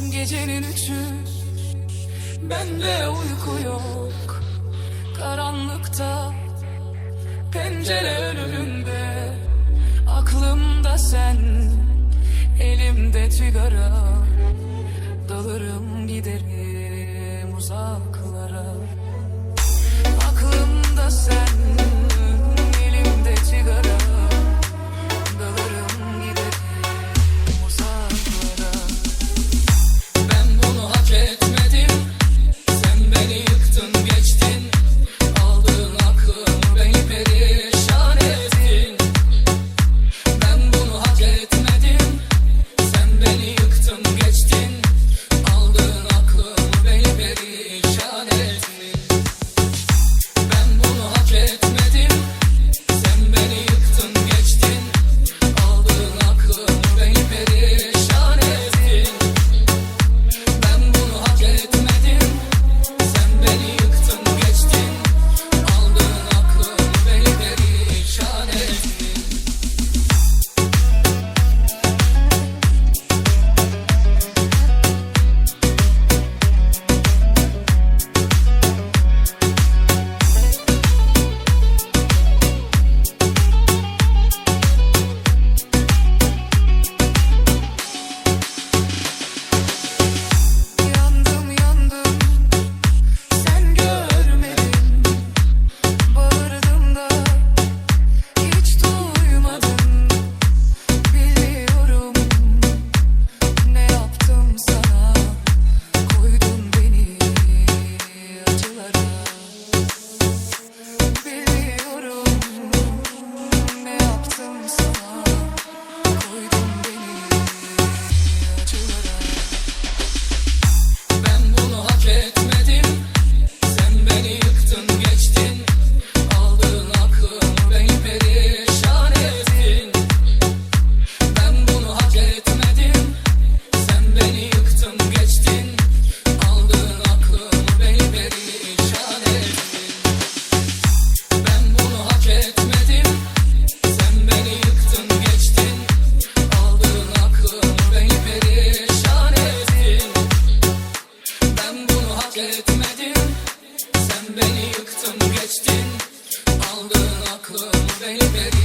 Gecenin üçü Bende uyku yok. Karanlıkta Pencere önümde Aklımda sen Elimde sigara. beni yıktın geçtin. Aldın aklım beni beni